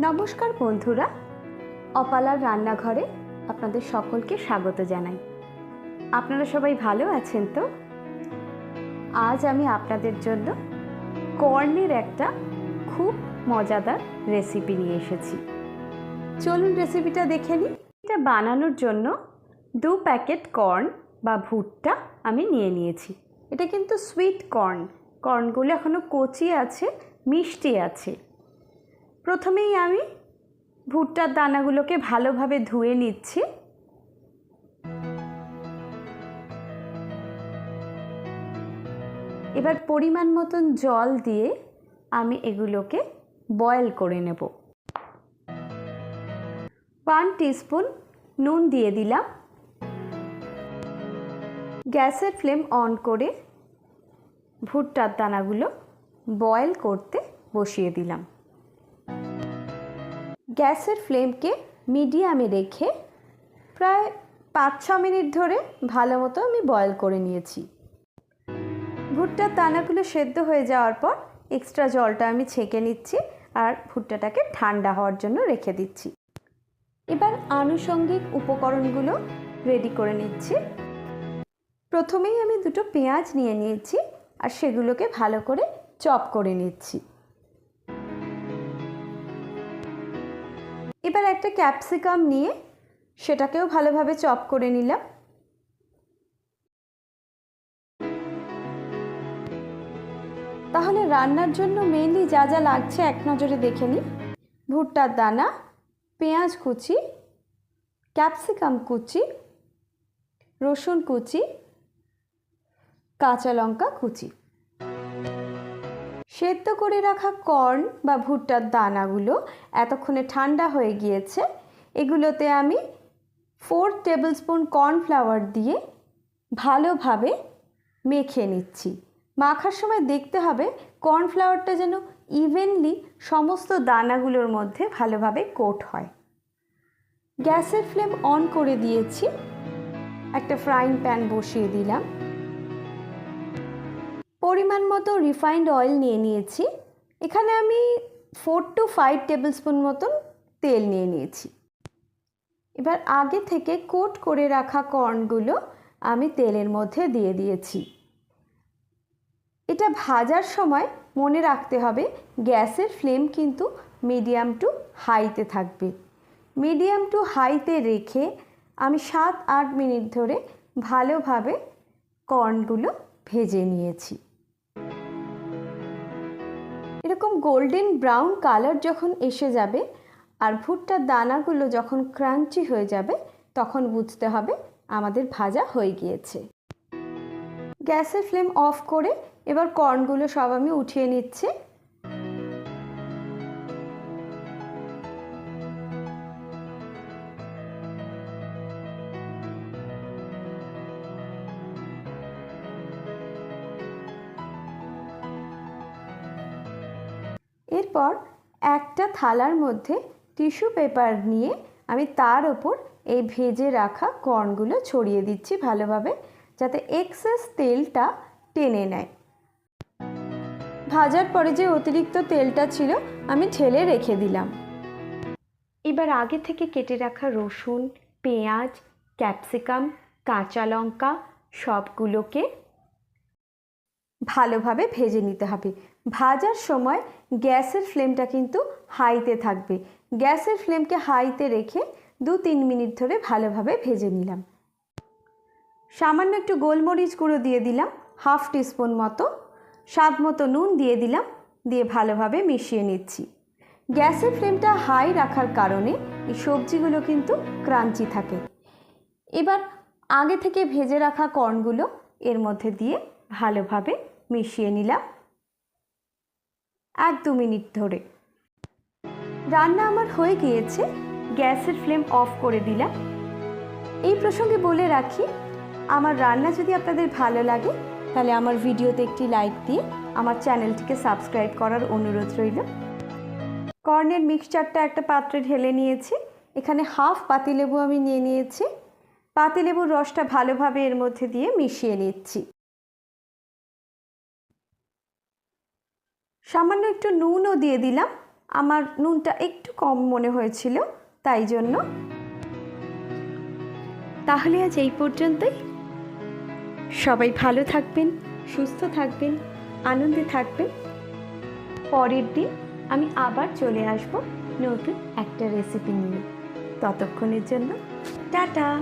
নমস্কার বন্ধুরা, অপালার রান্নাঘরে আপনাদের সকলকে স্বাগত জানাই। আপনারা সবাই ভালো আছেন তো? আজ আমি আপনাদের জন্য কর্নের একটা খুব মজাদার রেসিপি নিয়ে এসেছি। চলুন রেসিপিটা দেখে নিই। এটা বানানোর জন্য দু প্যাকেট কর্ন বা ভুট্টা আমি নিয়ে নিয়েছি। এটা কিন্তু সুইট কর্ন কর্নগুলো এখনও কচি আছে, মিষ্টি আছে। প্রথমেই আমি ভুট্টার দানাগুলোকে ভালোভাবে ধুয়ে নিচ্ছি। এবার পরিমাণ মতন জল দিয়ে আমি এগুলোকে বয়েল করে নেব। ওয়ান টিস্পুন নুন দিয়ে দিলাম। গ্যাসের ফ্লেম অন করে ভুট্টার দানাগুলো বয়েল করতে বসিয়ে দিলাম। গ্যাসের ফ্লেমকে মিডিয়ামে রেখে প্রায় পাঁচ ছ মিনিট ধরে ভালো মতো আমি বয়েল করে নিয়েছি। ভুট্টার দানাগুলো সেদ্ধ হয়ে যাওয়ার পর এক্সট্রা জলটা আমি ছেঁকে নিচ্ছি আর ভুট্টাটাকে ঠান্ডা হওয়ার জন্য রেখে দিচ্ছি। এবার আনুষঙ্গিক উপকরণগুলো রেডি করে নিচ্ছি। প্রথমেই আমি দুটো পেঁয়াজ নিয়ে নিয়েছি আর সেগুলোকে ভালো করে চপ করে নিচ্ছি। এবার একটা ক্যাপসিকাম নিয়ে সেটাকেও ভালোভাবে চপ করে নিলাম। তাহলে রান্নার জন্য মেনলি যা যা লাগছে এক নজরে দেখে নিই। ভুট্টার দানা, পেঁয়াজ কুচি, ক্যাপসিকাম কুচি, রসুন কুচি, কাঁচা লঙ্কা কুচি। সেদ্ধ করে রাখা কর্ন বা ভুট্টার দানাগুলো এতক্ষণে ঠান্ডা হয়ে গিয়েছে। এগুলোতে আমি ফোর টেবিল স্পুন কর্নফ্লাওয়ার দিয়ে ভালোভাবে মেখে নিচ্ছি। মাখার সময় দেখতে হবে কর্নফ্লাওয়ারটা যেন ইভেনলি সমস্ত দানাগুলোর মধ্যে ভালোভাবে কোট হয়। গ্যাসের ফ্লেম অন করে দিয়েছি। একটা ফ্রাইং প্যান বসিয়ে দিলাম। পরিমাণ মতো রিফাইন্ড অয়েল নিয়ে নিয়েছি। এখানে আমি four two five tablespoon মতন তেল নিয়ে নিয়েছি। এবার আগে থেকে কোট করে রাখা কর্নগুলো আমি তেলের মধ্যে দিয়ে দিয়েছি। এটা ভাজার সময় মনে রাখতে হবে, গ্যাসের ফ্লেম কিন্তু মিডিয়াম টু হাইতে থাকবে। মিডিয়াম টু হাইতে রেখে আমি সাত আট মিনিট ধরে ভালোভাবে কর্নগুলো ভেজে নিয়েছি। এরকম গোল্ডেন ব্রাউন কালার যখন এসে যাবে আর ভুট্টার দানাগুলো যখন ক্রাঞ্চি হয়ে যাবে, তখন বুঝতে হবে আমাদের ভাজা হয়ে গিয়েছে। গ্যাসের ফ্লেম অফ করে এবার কর্নগুলো সব আমি উঠিয়ে নিচ্ছি। এরপর একটা থালার মধ্যে টিস্যু পেপার নিয়ে আমি তার ওপর এই ভেজে রাখা কর্নগুলো ছড়িয়ে দিচ্ছি ভালোভাবে, যাতে এক্সেস তেলটা টেনে নেয়। ভাজার পরে যে অতিরিক্ত তেলটা ছিল, আমি ঢেলে রেখে দিলাম। এবার আগে থেকে কেটে রাখা রসুন, পেঁয়াজ, ক্যাপসিকাম, কাঁচা লঙ্কা সবগুলোকে ভালোভাবে ভেজে নিতে হবে। ভাজার সময় গ্যাসের ফ্লেমটা কিন্তু হাইতে থাকবে। গ্যাসের ফ্লেমকে হাইতে রেখে দু তিন মিনিট ধরে ভালোভাবে ভেজে নিলাম। সামান্য একটু গোলমরিচ গুঁড়ো দিয়ে দিলাম, হাফ টিস্পুন মতো। স্বাদ মতো নুন দিয়ে দিলাম, দিয়ে ভালোভাবে মিশিয়ে নিচ্ছি। গ্যাসের ফ্লেমটা হাই রাখার কারণে এই সবজিগুলো কিন্তু ক্রাঞ্চি থাকে। এবার আগে থেকে ভেজে রাখা কর্নগুলো এর মধ্যে দিয়ে ভালোভাবে মিশিয়ে নিলাম। এক দু মিনিট ধরে। রান্না আমার হয়ে গিয়েছে, গ্যাসের ফ্লেম অফ করে দিলাম। এই প্রসঙ্গে বলে রাখি, আমার রান্না যদি আপনাদের ভালো লাগে, তাহলে আমার ভিডিওতে একটি লাইক দিয়ে আমার চ্যানেলটিকে সাবস্ক্রাইব করার অনুরোধ রইল। কর্নের মিক্সচারটা একটা পাত্রে ঢেলে নিয়েছি, এখানে হাফ পাতিলেবু আমি নিয়ে নিয়েছি। পাতিলেবুর রসটা ভালোভাবে এর মধ্যে দিয়ে মিশিয়ে নিচ্ছি। সামান্য একটু নুনও দিয়ে দিলাম। আমার নুনটা একটু কম মনে হয়েছিল, তাই জন্য। তাহলে আজ এই পর্যন্তই। সবাই ভালো থাকবেন, সুস্থ থাকবেন, আনন্দে থাকবেন। পরের দিন আমি আবার চলে আসব নতুন একটা রেসিপি নিয়ে। ততক্ষণের জন্য, টাটা!